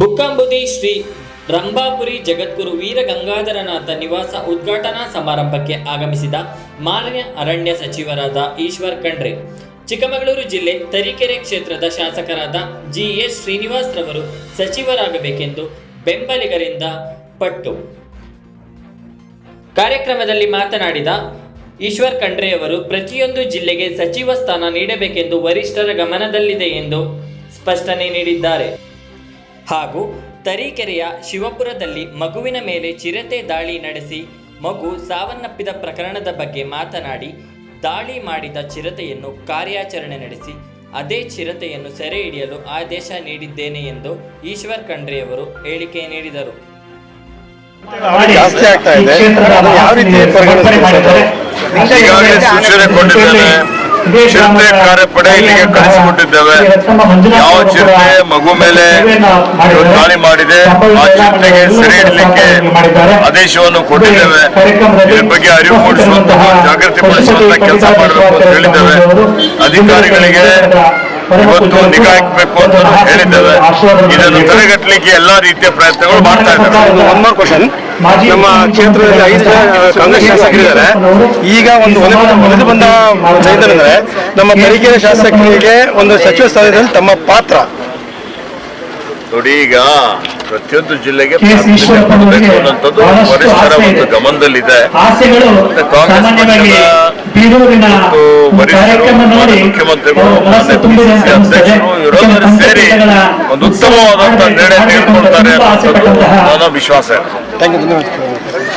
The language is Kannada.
ಬುಕ್ಕಾಂಬುದಿ ಶ್ರೀ ರಂಭಾಪುರಿ ಜಗದ್ಗುರು ವೀರ ಗಂಗಾಧರನಾಥ ನಿವಾಸ ಉದ್ಘಾಟನಾ ಸಮಾರಂಭಕ್ಕೆ ಆಗಮಿಸಿದ ಮಾಲಿನ್ಯ ಅರಣ್ಯ ಸಚಿವರಾದ ಈಶ್ವರ್ ಖಂಡ್ರೆ. ಚಿಕ್ಕಮಗಳೂರು ಜಿಲ್ಲೆ ತರೀಕೆರೆ ಕ್ಷೇತ್ರದ ಶಾಸಕರಾದ ಜಿ ಎಸ್ ಶ್ರೀನಿವಾಸ್ ರವರು ಸಚಿವರಾಗಬೇಕೆಂದು ಬೆಂಬಲಿಗರಿಂದ ಪಟ್ಟು. ಕಾರ್ಯಕ್ರಮದಲ್ಲಿ ಮಾತನಾಡಿದ ಈಶ್ವರ್ ಖಂಡ್ರೆಯವರು, ಪ್ರತಿಯೊಂದು ಜಿಲ್ಲೆಗೆ ಸಚಿವ ಸ್ಥಾನ ನೀಡಬೇಕೆಂದು ವರಿಷ್ಠರ ಗಮನದಲ್ಲಿದೆ ಎಂದು ಸ್ಪಷ್ಟನೆ ನೀಡಿದ್ದಾರೆ. ಹಾಗೂ ತರೀಕೆರೆಯ ಶಿವಪುರದಲ್ಲಿ ಮಗುವಿನ ಮೇಲೆ ಚಿರತೆ ದಾಳಿ ನಡೆಸಿ ಮಗು ಸಾವನ್ನಪ್ಪಿದ ಪ್ರಕರಣದ ಬಗ್ಗೆ ಮಾತನಾಡಿ ದಾಳಿ ಮಾಡಿದ ಚಿರತೆಯನ್ನು ಕಾರ್ಯಾಚರಣೆ ನಡೆಸಿ ಅದೇ ಚಿರತೆಯನ್ನು ಸೆರೆ ಹಿಡಿಯಲು ಆದೇಶ ನೀಡಿದ್ದೇನೆ ಎಂದು ಈಶ್ವರ್ ಖಂಡ್ರೆಯವರು ಹೇಳಿಕೆ ನೀಡಿದರು. ಜಾಸ್ತಿ ಆಗ್ತಾ ಇದೆ. ಯಾವ ರೀತಿ ಚಿರತೆ ಕಾರ್ಯಪಡೆ ಇಲ್ಲಿಗೆ ಕಳಿಸಿಕೊಟ್ಟಿದ್ದೇವೆ ಯಾವ ಚಿರತೆ ಮಗು ಮೇಲೆ ದಾಳಿ ಮಾಡಿದೆ ಆ ಚಿರತೆಗೆ ಸೆರೆ ಇಡಲಿಕ್ಕೆ ಆದೇಶವನ್ನು ಕೊಟ್ಟಿದ್ದೇವೆ. ಇದ್ರ ಬಗ್ಗೆ ಅರಿವು ಮೂಡಿಸುವಂತಹ ಜಾಗೃತಿ ಮೂಡಿಸುವಂತಹ ಕೆಲಸ ಮಾಡಬೇಕು ಅಂತ ಹೇಳಿದ್ದೇವೆ. ಅಧಿಕಾರಿಗಳಿಗೆ ಇವತ್ತು ನಿಗಾ ಹಾಕಬೇಕು ಅಂತ ಹೇಳಿದ್ದೇವೆ. ಇದನ್ನು ತಡೆಗಟ್ಟಲಿಕ್ಕೆ ಎಲ್ಲಾ ರೀತಿಯ ಪ್ರಯತ್ನಗಳು ಮಾಡ್ತಾ ಇದ್ದಾರೆ ನಮ್ಮ ಕ್ಷೇತ್ರದಲ್ಲಿ ಐದು ಜನ ಕಾಂಗ್ರೆಸ್ ಶಾಸಕರಿದ್ದಾರೆ ಈಗ ಒಂದು ಒಲಿದು ಬಂದ ಏನಂದ್ರೆ ನಮ್ಮ ತರೀಕೆರೆ ಶಾಸಕರಿಗೆ ಒಂದು ಸಚಿವ ಸ್ಥಾನದಲ್ಲಿ ತಮ್ಮ ಪಾತ್ರ. ನೋಡಿ ಈಗ ಪ್ರತಿಯೊಂದು ಜಿಲ್ಲೆಗೆ ಅನ್ನೋಂಥದ್ದು ವರಿಷ್ಠರ ಒಂದು ಗಮನದಲ್ಲಿದೆ. ಕಾಂಗ್ರೆಸ್ ವರಿಷ್ಠರು ಮುಖ್ಯಮಂತ್ರಿಗಳು. ಅಧ್ಯಕ್ಷರು ಇವರೆಲ್ಲರೂ ಸೇರಿ ಒಂದು ಉತ್ತಮವಾದಂತಹ ನಿರ್ಣಯ ತೆಗೆದುಕೊಳ್ತಾರೆ ಅನ್ನೋದು ನನ್ನ ವಿಶ್ವಾಸ. ಇದೆ Таня Дмитриевна.